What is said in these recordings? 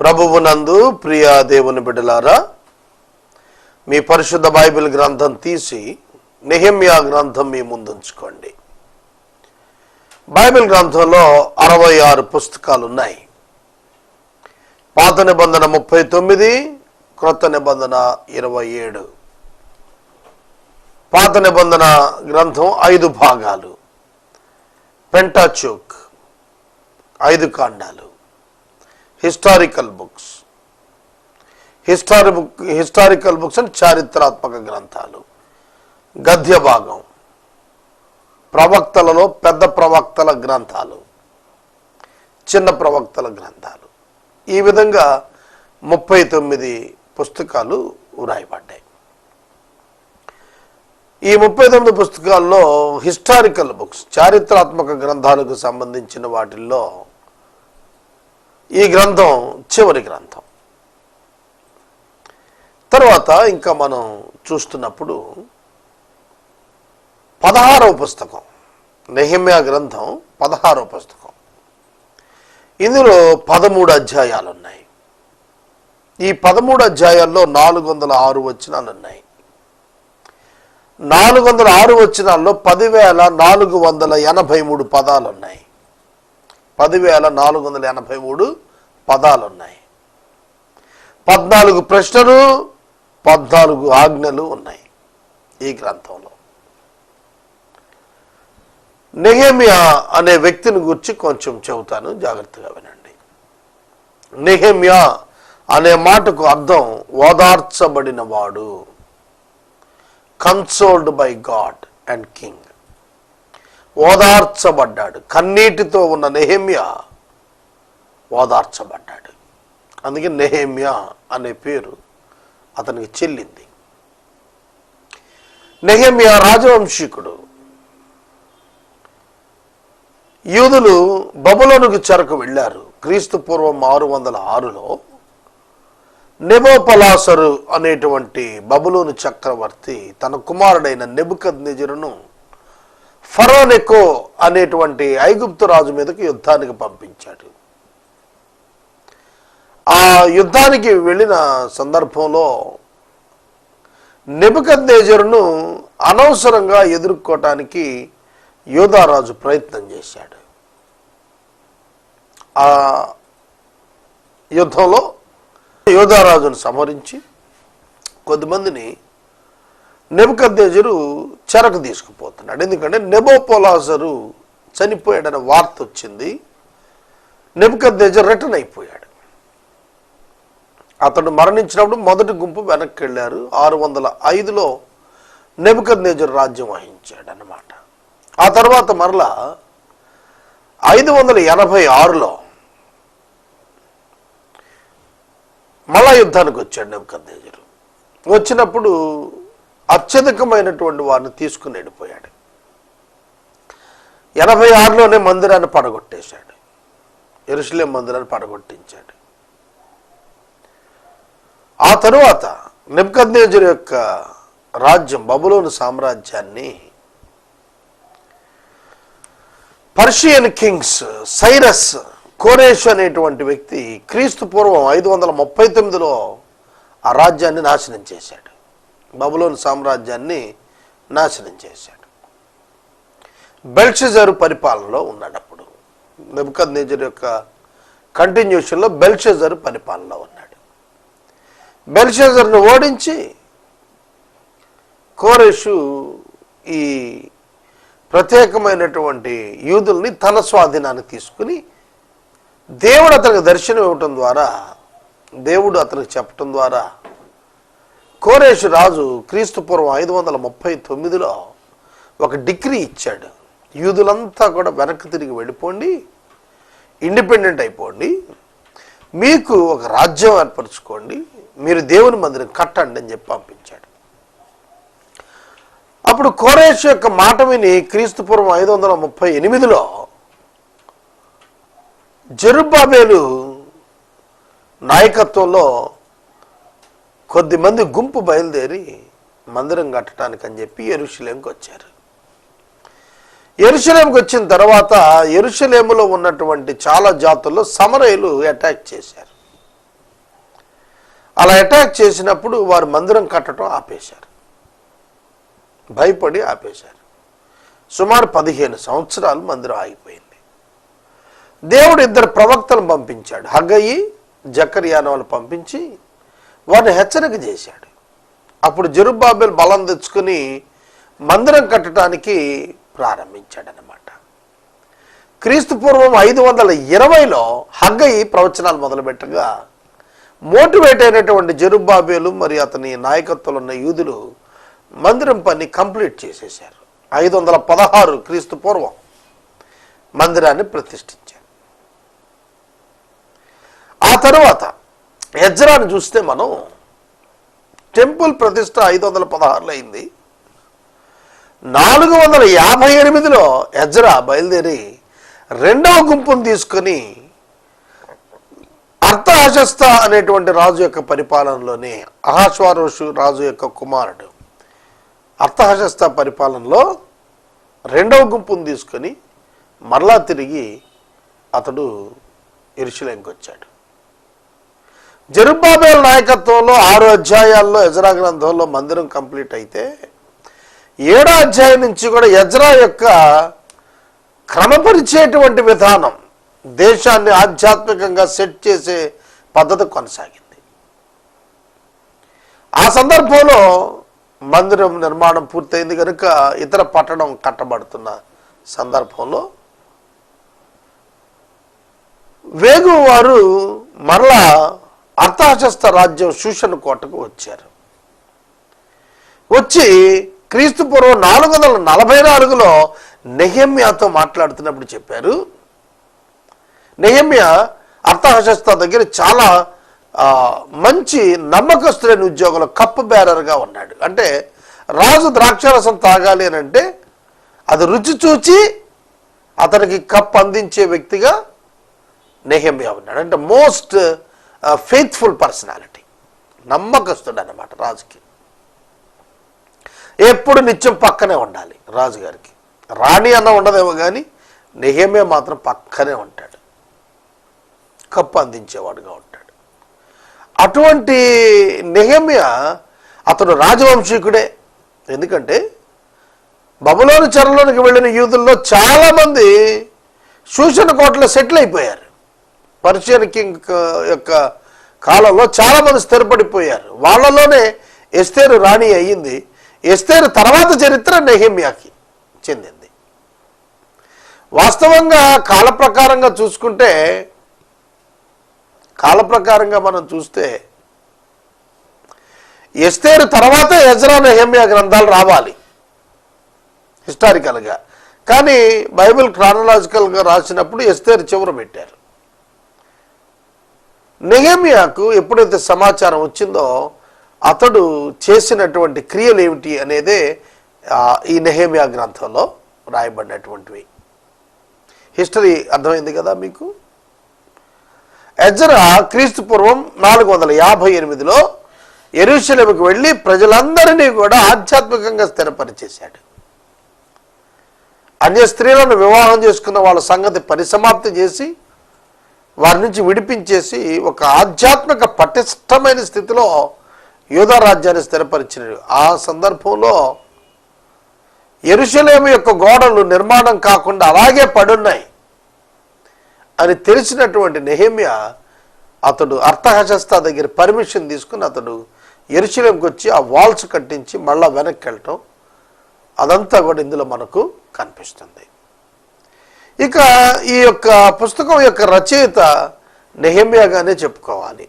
ప్రభువునందు ప్రియా దేవుని బిడ్డలారా మీ పరిశుద్ధ బైబిల్ గ్రంథం తీసి నిహమ్యా గ్రంథం మీ ముందుంచుకోండి. బైబిల్ గ్రంథంలో అరవై ఆరు పుస్తకాలు ఉన్నాయి పాత నిబంధన ముప్పై తొమ్మిది క్రొత్త నిబంధన ఇరవై ఏడు. పాత నిబంధన గ్రంథం ఐదు భాగాలు. పెంటాచూక్ ఐదు కాండాలు. Historical books history book historical books అంటే చారిత్రాత్మక గ్రంథాలు. గద్య భాగం. ప్రవక్తలలో పెద్ద ప్రవక్తల గ్రంథాలు. చిన్న ప్రవక్తల గ్రంథాలు. ఈ విధంగా ముప్పై తొమ్మిది పుస్తకాలు వ్రాయబడ్డాయి. ఈ ముప్పై తొమ్మిది పుస్తకాల్లో హిస్టారికల్ బుక్స్ చారిత్రాత్మక గ్రంథాలకు సంబంధించిన వాటిల్లో ఈ గ్రంథం చివరి గ్రంథం. తర్వాత ఇంకా మనం చూస్తున్నప్పుడు పదహారవ పుస్తకం నెహిమ్యా గ్రంథం పదహారవ పుస్తకం. ఇందులో పదమూడు అధ్యాయాలు ఉన్నాయి ఈ పదమూడు అధ్యాయాల్లో నాలుగు వందల ఆరు వచనాలు ఉన్నాయి నాలుగు వందల ఆరు వచనాల్లో పదివేల నాలుగు వందల ఎనభై మూడు పదాలు ఉన్నాయి పదివేల నాలుగు వందల ఎనభై మూడు పదాలు ఉన్నాయి పద్నాలుగు ప్రశ్నలు పద్నాలుగు ఆజ్ఞలు ఉన్నాయి ఈ గ్రంథంలో. నెహేమియా అనే వ్యక్తిని గురించి కొంచెం చెబుతాను జాగ్రత్తగా వినండి. నెహేమియా అనే మాటకు అర్థం ఓదార్చబడిన వాడు consoled by God and king ఓదార్చబడ్డాడు. కన్నీటితో ఉన్న నెహేమియా ఓదార్చబడ్డాడు. అందుకే నెహేమియా అనే పేరు అతనికి చెల్లింది. నెహేమియా రాజవంశీకుడు. యూదులు బబులోనుకు చెరకు వెళ్ళారు. క్రీస్తు పూర్వం ఆరు వందల ఆరులో. నెబోపలాసరు అనేటువంటి బబులోను చక్రవర్తి తన కుమారుడైన నెబుకద్ నిజరును ఫరోనెకో అనేటువంటి ఐగుప్తు రాజు మీదకి యుద్ధానికి పంపించాడు. ఆ యుద్ధానికి వెళ్ళిన సందర్భంలో నెబుకద్నేజరును అనవసరంగా ఎదుర్కోవటానికి యోధారాజు ప్రయత్నం చేశాడు. ఆ యుద్ధంలో యోధారాజును సమరించి కొద్దిమందిని నెబుకద్దేజరు చెరకు తీసుకుపోతున్నాడు. ఎందుకంటే నెబోపోలాజరు చనిపోయాడనే వార్త వచ్చింది. నెబుకద్దేజర్ రిటర్న్ అయిపోయాడు. అతడు మరణించినప్పుడు మొదటి గుంపు వెనక్కి వెళ్ళారు ఆరు వందల ఐదులో నెబుకద్నేజర్ రాజ్యం వహించాడు అన్నమాట ఆ తర్వాత మరలా ఐదు వందల ఎనభై ఆరులో మళ్ళా యుద్ధానికి వచ్చాడు నెబుకద్నేజరు. వచ్చినప్పుడు అత్యధికమైనటువంటి వారిని తీసుకుని వెళ్ళిపోయాడు. ఎనభై ఆరులోనే మందిరాన్ని పడగొట్టేశాడు. ఎరుసలేం మందిరాన్ని పడగొట్టించాడు. ఆ తరువాత నిబ్కద్నేజర్ యొక్క రాజ్యం బబులోని సామ్రాజ్యాన్ని పర్షియన్ కింగ్స్ సైరస్ కోరేష్ అనేటువంటి వ్యక్తి క్రీస్తు పూర్వం ఐదు వందల ముప్పై తొమ్మిదిలో ఆ రాజ్యాన్ని నాశనం చేశాడు. బబులోన్ సామ్రాజ్యాన్ని నాశనం చేశాడు. బెల్షజరు పరిపాలనలో ఉన్నాడప్పుడు అప్పుడు నెబ్కద్నేజర్ యొక్క కంటిన్యూషన్లో బెల్షజరు పరిపాలనలో ఉన్నాడు. బెల్షజర్ను ఓడించి కోరేషు ఈ ప్రత్యేకమైనటువంటి యూదుల్ని తన స్వాధీనానికి తీసుకుని దేవుడు అతనికి దర్శనం ఇవ్వటం ద్వారా దేవుడు అతనికి చెప్పటం ద్వారా కోరేషు రాజు క్రీస్తు పూర్వం ఐదు వందల ముప్పై తొమ్మిదిలో ఒక డిగ్రీ ఇచ్చాడు. యూదులంతా కూడా వెనక్కి తిరిగి వెళ్ళిపోండి ఇండిపెండెంట్ అయిపోండి మీకు ఒక రాజ్యం ఏర్పరచుకోండి మీరు దేవుని మందిరం కట్టండి అని చెప్పి పంపించాడు. అప్పుడు కోరేష్ యొక్క మాట విని క్రీస్తు పూర్వం ఐదు వందల ముప్పై ఎనిమిదిలో జరుబాబేలు నాయకత్వంలో కొద్దిమంది గుంపు బయలుదేరి మందిరం కట్టడానికి అని చెప్పి ఎరుషులేంకి వచ్చారు. ఎరుషులేంకి వచ్చిన తర్వాత ఎరుషులేములో ఉన్నటువంటి చాలా జాతుల్లో సమరయులు అటాక్ చేశారు. అలా అటాక్ చేసినప్పుడు వారు మందిరం కట్టడం ఆపేశారు. భయపడి ఆపేశారు. సుమారు పదిహేను సంవత్సరాలు మందిరం ఆగిపోయింది. దేవుడు ఇద్దరు ప్రవక్తలను పంపించాడు. హగ్గయి జకర్యానవాళ్ళు పంపించి వారిని హెచ్చరిక చేశాడు. అప్పుడు జెరుబ్బాబెల్ బలం తెచ్చుకుని మందిరం కట్టడానికి ప్రారంభించాడనమాట క్రీస్తు పూర్వం ఐదు వందల ఇరవైలో హగ్గయి ప్రవచనాలు మొదలుపెట్టగా మోటివేట్ అయినటువంటి జరుబాబేలు మరి అతని నాయకత్వంలో ఉన్న యూదులు మందిరం పని కంప్లీట్ చేసేశారు. ఐదు వందల పదహారు క్రీస్తు పూర్వం మందిరాన్ని ప్రతిష్ఠించారు. ఆ తర్వాత ఎజ్రాను చూస్తే మనం టెంపుల్ ప్రతిష్ట ఐదు వందల పదహారులో అయింది. నాలుగు వందల యాభై ఎనిమిదిలో ఎజ్రా బయలుదేరి రెండవ గుంపును తీసుకొని అర్థహశస్త అనేటువంటి రాజు యొక్క పరిపాలనలోనే అహాశ్వారోషు రాజు యొక్క కుమారుడు అర్థహశస్త పరిపాలనలో రెండవ గుంపును తీసుకొని మరలా తిరిగి అతడు ఇరుషులేంకి వచ్చాడు. జరుబాబేల్ నాయకత్వంలో ఆరు అధ్యాయాల్లో యజరా గ్రంథంలో మందిరం కంప్లీట్ అయితే ఏడో అధ్యాయం నుంచి కూడా యజరా యొక్క క్రమపరిచేటువంటి విధానం దేశాన్ని ఆధ్యాత్మికంగా సెట్ చేసే పద్ధతి కొనసాగింది. ఆ సందర్భంలో మందిరం నిర్మాణం పూర్తయింది కనుక ఇతర పట్టణం కట్టబడుతున్న సందర్భంలో వేగు వారు మరలా అర్థహస్త రాజ్యం శూషణ కోటకు వచ్చారు. వచ్చి క్రీస్తు పూర్వం నాలుగు వందల నలభై నాలుగులో నెహమ్యాతో మాట్లాడుతున్నప్పుడు చెప్పారు. నెహమ్య అర్థహస్త దగ్గర చాలా మంచి నమ్మకస్తులైన ఉద్యోగుల కప్పు బేరర్గా ఉన్నాడు. అంటే రాజు ద్రాక్షారసం తాగాలి అని అంటే అది రుచి చూచి అతనికి కప్ అందించే వ్యక్తిగా నెహమ్యా ఉన్నాడు. అంటే మోస్ట్ ఫెయిత్ఫుల్ పర్సనాలిటీ నమ్మకస్తుడు అనమాట రాజుకి. ఎప్పుడు నిత్యం పక్కనే ఉండాలి రాజుగారికి. రాణి అన్న ఉండదేమో కానీ నిహమే మాత్రం పక్కనే ఉంటాడు. కప్పు అందించేవాడుగా ఉంటాడు. అటువంటి నిహమ్య అతడు రాజవంశీకుడే. ఎందుకంటే బబులోని చెరలోనికి వెళ్ళిన యూదుల్లో చాలామంది శూషణ కోటలో సెటిల్ అయిపోయారు. పర్షియన్ కింగ్ యొక్క కాలంలో చాలామంది స్థిరపడిపోయారు. వాళ్ళలోనే ఎస్తేరు రాణి అయ్యింది. ఎస్తేరు తర్వాత చరిత్ర నెహమ్యాకి చెందింది. వాస్తవంగా కాల ప్రకారంగా చూసుకుంటే కాల ప్రకారంగా మనం చూస్తే ఎస్తేరు తర్వాత ఎజ్రా నెహమ్యా గ్రంథాలు రావాలి. హిస్టారికల్గా. కానీ బైబిల్ క్రానలాజికల్గా రాసినప్పుడు ఎస్తేరు చివర పెట్టారు. నెహమియాకు ఎప్పుడైతే సమాచారం వచ్చిందో అతడు చేసినటువంటి క్రియలు ఏమిటి అనేదే ఈ నెహేమియా గ్రంథంలో రాయబడినటువంటివి. హిస్టరీ అర్థమైంది కదా మీకు? ఎజ్రా క్రీస్తు పూర్వం నాలుగు వందల యాభై ఎనిమిదిలో ఎరుషలేముకు వెళ్ళి ప్రజలందరినీ కూడా ఆధ్యాత్మికంగా స్థిరపరిచేశాడు. అన్య స్త్రీలను వివాహం చేసుకున్న వాళ్ళ సంగతి పరిసమాప్తి చేసి వారి నుంచి విడిపించేసి ఒక ఆధ్యాత్మిక పటిష్టమైన స్థితిలో యూదా రాజ్యాన్ని స్థిరపరిచినాడు. ఆ సందర్భంలో ఎరుసలేము యొక్క గోడలు నిర్మాణం కాకుండా అలాగే పడున్నాయి అని తెలిసినటువంటి నెహమ్య అతడు అర్థహశస్త దగ్గర పర్మిషన్ తీసుకుని అతడు ఎరుసలేంకి వచ్చి ఆ వాల్స్ కట్టించి మళ్ళా వెనక్కి వెళ్ళటం అదంతా కూడా ఇందులో మనకు కనిపిస్తుంది. ఇక ఈ యొక్క పుస్తకం యొక్క రచయిత నెహమ్యాగానే చెప్పుకోవాలి.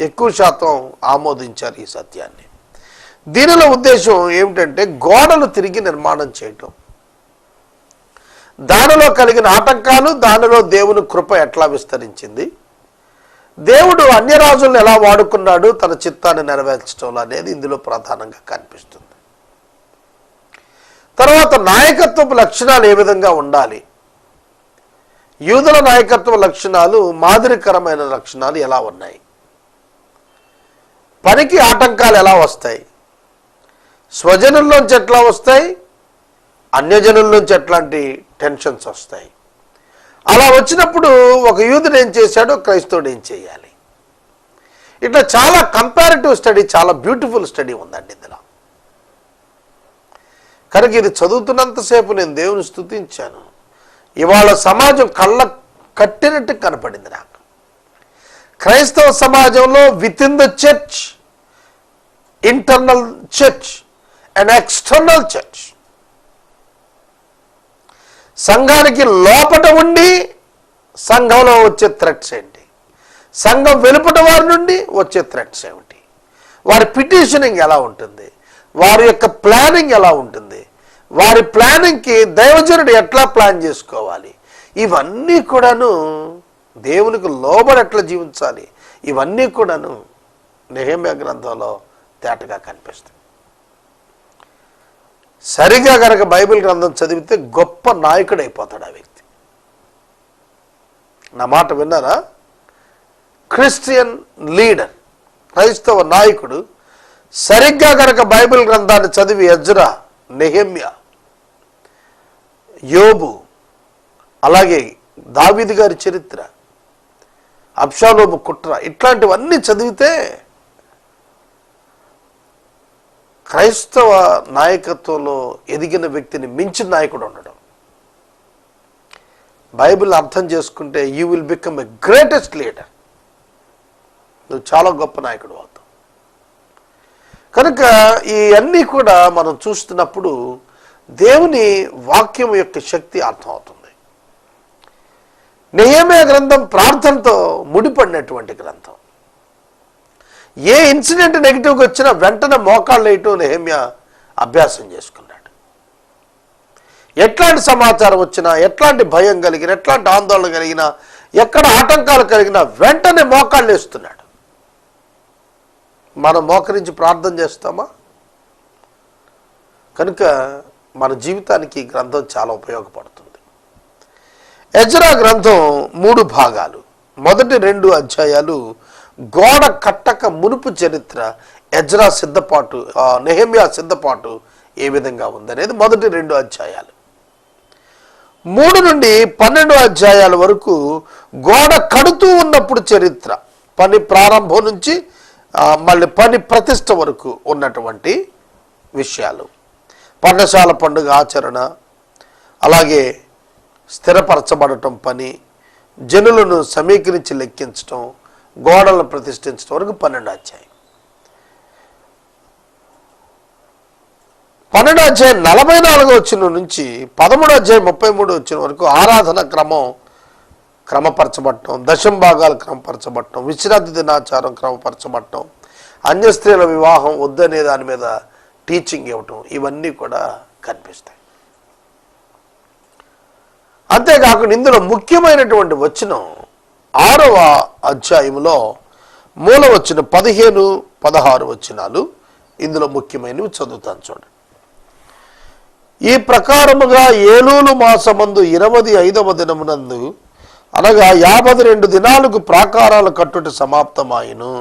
ఎక్కువ శాతం ఆమోదించారు ఈ సత్యాన్ని. దీనిలో ఉద్దేశం ఏమిటంటే గోడలు తిరిగి నిర్మాణం చేయటం. దానిలో కలిగిన ఆటంకాలు దానిలో దేవుని కృప ఎట్లా విస్తరించింది? దేవుడు అన్య రాజులను ఎలా వాడుకున్నాడు? తన చిత్తాన్ని నెరవేర్చడం అనేది ఇందులో ప్రధానంగా కనిపిస్తుంది. తర్వాత నాయకత్వపు లక్షణాలు ఏ విధంగా ఉండాలి? యూదుల నాయకత్వ లక్షణాలు మాదిరికరమైన లక్షణాలు ఎలా ఉన్నాయి? పనికి ఆటంకాలు ఎలా వస్తాయి? స్వజనుల్లోంచి ఎట్లా వస్తాయి? అన్యజనుల్లోంచి ఎట్లాంటి టెన్షన్స్ వస్తాయి? అలా వచ్చినప్పుడు ఒక యూదుడు ఏం చేశాడో? క్రైస్తవుడు ఏం చేయాలి? ఇట్లా చాలా కంపారిటివ్ స్టడీ చాలా బ్యూటిఫుల్ స్టడీ ఉందండి ఇందులో. కనుక ఇది చదువుతున్నంతసేపు నేను దేవుని స్థుతించాను ఇవాళ సమాజం కళ్ళ కట్టినట్టు కనపడింది నాకు. క్రైస్తవ సమాజంలో with in the church internal church and external church సంఘానికి లోపట ఉండి సంఘంలో వచ్చే థ్రెట్స్ ఏంటి? సంఘం వెలుపట వారి నుండి వచ్చే థ్రెట్స్ ఏమిటి? వారి పిటిషనింగ్ ఎలా ఉంటుంది? వారి యొక్క ప్లానింగ్ ఎలా ఉంటుంది? వారి ప్లానింగ్కి దైవజనుడు ఎట్లా ప్లాన్ చేసుకోవాలి? ఇవన్నీ కూడాను దేవునికి లోబడి ఎట్లా జీవించాలి? ఇవన్నీ కూడాను నిహమ్య గ్రంథంలో తేటగా కనిపిస్తాయి సరిగా కనుక బైబిల్ గ్రంథం చదివితే గొప్ప నాయకుడు అయిపోతాడు ఆ వ్యక్తి. నా మాట విన్నారా? క్రిస్టియన్ లీడర్ క్రైస్తవ నాయకుడు సరిగ్గా కనుక బైబిల్ గ్రంథాన్ని చదివి ఎజ్రా నెహమ్య. యోబు అలాగే దావిది గారి చరిత్ర అబ్షాలోబు కుట్ర ఇట్లాంటివన్నీ చదివితే క్రైస్తవ నాయకత్వంలో ఎదిగిన వ్యక్తిని మించిన నాయకుడు ఉండడం. బైబిల్ అర్థం చేసుకుంటే you will become a greatest leader నువ్వు చాలా గొప్ప నాయకుడు అవుతావు. కనుక ఈ అన్నీ కూడా మనం చూస్తున్నప్పుడు దేవుని వాక్యం యొక్క శక్తి అర్థమవుతుంది. నెహమే గ్రంథం ప్రార్థనతో ముడిపడినటువంటి గ్రంథం. ఏ ఇన్సిడెంట్ నెగిటివ్గా వచ్చినా వెంటనే మోకాళ్ళు వేయటం నెహమ్య అభ్యాసం చేసుకున్నాడు. ఎట్లాంటి సమాచారం వచ్చినా ఎట్లాంటి భయం కలిగిన ఎట్లాంటి ఆందోళన కలిగినా ఎక్కడ ఆటంకాలు కలిగినా వెంటనే మోకాళ్ళు వేస్తున్నాడు. మనం మోకరించి ప్రార్థన చేస్తామా? కనుక మన జీవితానికి ఈ గ్రంథం చాలా ఉపయోగపడుతుంది. ఎజరా గ్రంథం మూడు భాగాలు. మొదటి రెండు అధ్యాయాలు గోడ కట్టక మునుపు చరిత్ర ఎజ్రా సిద్ధపాటు ఆ, నెహమ్యా సిద్ధపాటు ఏ విధంగా ఉందనేది మొదటి రెండు అధ్యాయాలు. మూడు నుండి పన్నెండు అధ్యాయాల వరకు గోడ కడుతూ ఉన్నప్పుడు చరిత్ర పని ప్రారంభం నుంచి మళ్ళీ పని ప్రతిష్ట వరకు ఉన్నటువంటి విషయాలు. పర్ణశాల పండుగ ఆచరణ అలాగే స్థిరపరచబడటం పని జనులను సమీకరించి లెక్కించటం గోడలను ప్రతిష్ఠించడం వరకు పన్నెండు అధ్యాయం. పన్నెండు అధ్యాయం నలభై నాలుగు వచ్చిన నుంచి పదమూడు అధ్యాయం ముప్పై మూడు వచ్చిన వరకు ఆరాధన క్రమం క్రమపరచబడటం దశం భాగాలు క్రమపరచబడటం విశ్రాంతి దినాచారం క్రమపరచబడటం అన్య స్త్రీల వివాహం వద్దనే దాని మీద టీచింగ్ ఇవ్వటం ఇవన్నీ కూడా కనిపిస్తాయి. అంతేకాకుండా ఇందులో ముఖ్యమైనటువంటి వచనం ఆరవ అధ్యాయంలో మూల వచ్చిన పదిహేను పదహారు వచనాలు ఇందులో ముఖ్యమైనవి చదువుతాను చూడండి. ఈ ప్రకారముగా ఏలూలు మాసమందు ఇరవై ఐదవ దినమునందు అనగా యాభై రెండు దినాలకు ప్రాకారాలు కట్టుట సమాప్తమాయను.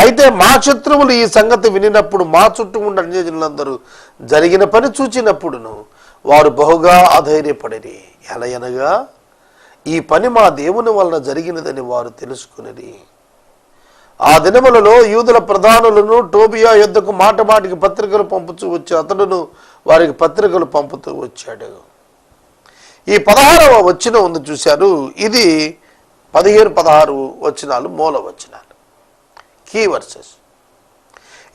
అయితే మా శత్రువులు ఈ సంగతి వినినప్పుడు మా చుట్టూ ఉన్న అన్యజనులందరూ జరిగిన పని చూచినప్పుడును వారు బహుగా అధైర్యపడిరి. ఎలయనగా ఈ పని మా దేవుని వలన జరిగినదని వారు తెలుసుకునిరి. ఆ దినములలో యూదుల ప్రధానులను టోబియా యుద్ధకు మాట మాటికి పత్రికలు పంపుతూ వచ్చి అతడును వారికి పత్రికలు పంపుతూ వచ్చాడు. ఈ పదహారవ వచ్చిన ఉంది చూశారు. ఇది పదిహేను పదహారు వచనాలు మూల వచనాలు. కీ వర్సెస్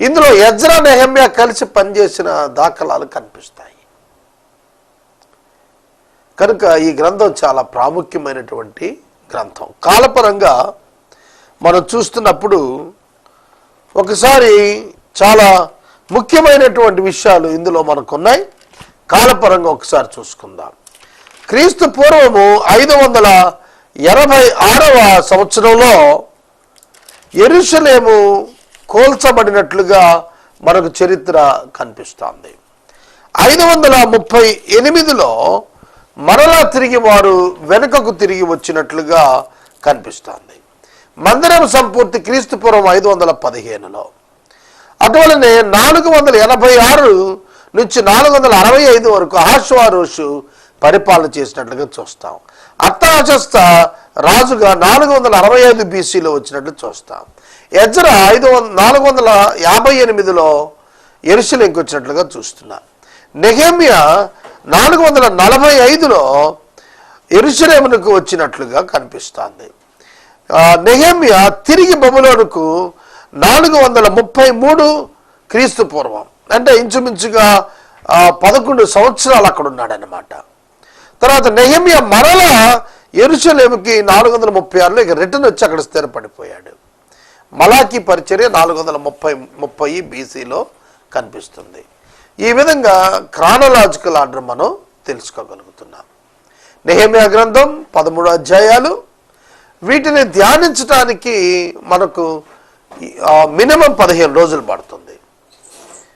ఇందులో ఎజ్రా నెహమ్యా కలిసి పనిచేసిన దాఖలాలు కనిపిస్తాయి. కనుక ఈ గ్రంథం చాలా ప్రాముఖ్యమైనటువంటి గ్రంథం. కాలపరంగా మనం చూస్తున్నప్పుడు ఒకసారి చాలా ముఖ్యమైనటువంటి విషయాలు ఇందులో మనకున్నాయి. కాలపరంగా ఒకసారి చూసుకుందాం. క్రీస్తు పూర్వము ఐదు వందల ఎనభై ఆరవ సంవత్సరంలో ఎరుషలేము కోల్చబడినట్లుగా మనకు చరిత్ర కనిపిస్తోంది. ఐదు వందల ముప్పై ఎనిమిదిలో మరలా తిరిగి వారు వెనుకకు తిరిగి వచ్చినట్లుగా కనిపిస్తోంది. మందిరం సంపూర్తి క్రీస్తుపూర్వం ఐదు వందల పదిహేనులో. అటువలనే నాలుగు వందల ఎనభై ఆరు నుంచి నాలుగు వందల అరవై ఐదు వరకు ఆశ్వారోషు పరిపాలన చేసినట్లుగా చూస్తాం. అత్తాచస్త రాజుగా నాలుగు వందల అరవై ఐదు బీసీలో వచ్చినట్లు చూస్తాం. ఎజ్ర ఐదు వంద నాలుగు వందల యాభై ఎనిమిదిలో ఎరుసలింకి వచ్చినట్లుగా చూస్తున్నాం. నెహేమియా నాలుగు వందల నలభై ఐదులో ఎరుసలేమునకు వచ్చినట్లుగా కనిపిస్తోంది. నెహేమియా నెహెమ్య తిరిగి బబులోనుకు నాలుగు వందల ముప్పై మూడు క్రీస్తు పూర్వం అంటే ఇంచుమించుగా పదకొండు సంవత్సరాలు అక్కడ ఉన్నాడనమాట తర్వాత నెహమ్య మరలా ఎరుసలేమికి నాలుగు వందల ముప్పై ఆరులో ఇక రిటర్న్ వచ్చి అక్కడ స్థిరపడిపోయాడు. మలాకి పరిచర్య నాలుగు వందల ముప్పై ముప్పై బీసీలో కనిపిస్తుంది. ఈ విధంగా క్రానలాజికల్ ఆర్డర్ మనం తెలుసుకోగలుగుతున్నాం. నెహమియా గ్రంథం పదమూడు అధ్యాయాలు. వీటిని ధ్యానించడానికి మనకు మినిమం పదిహేను రోజులు పడుతుంది.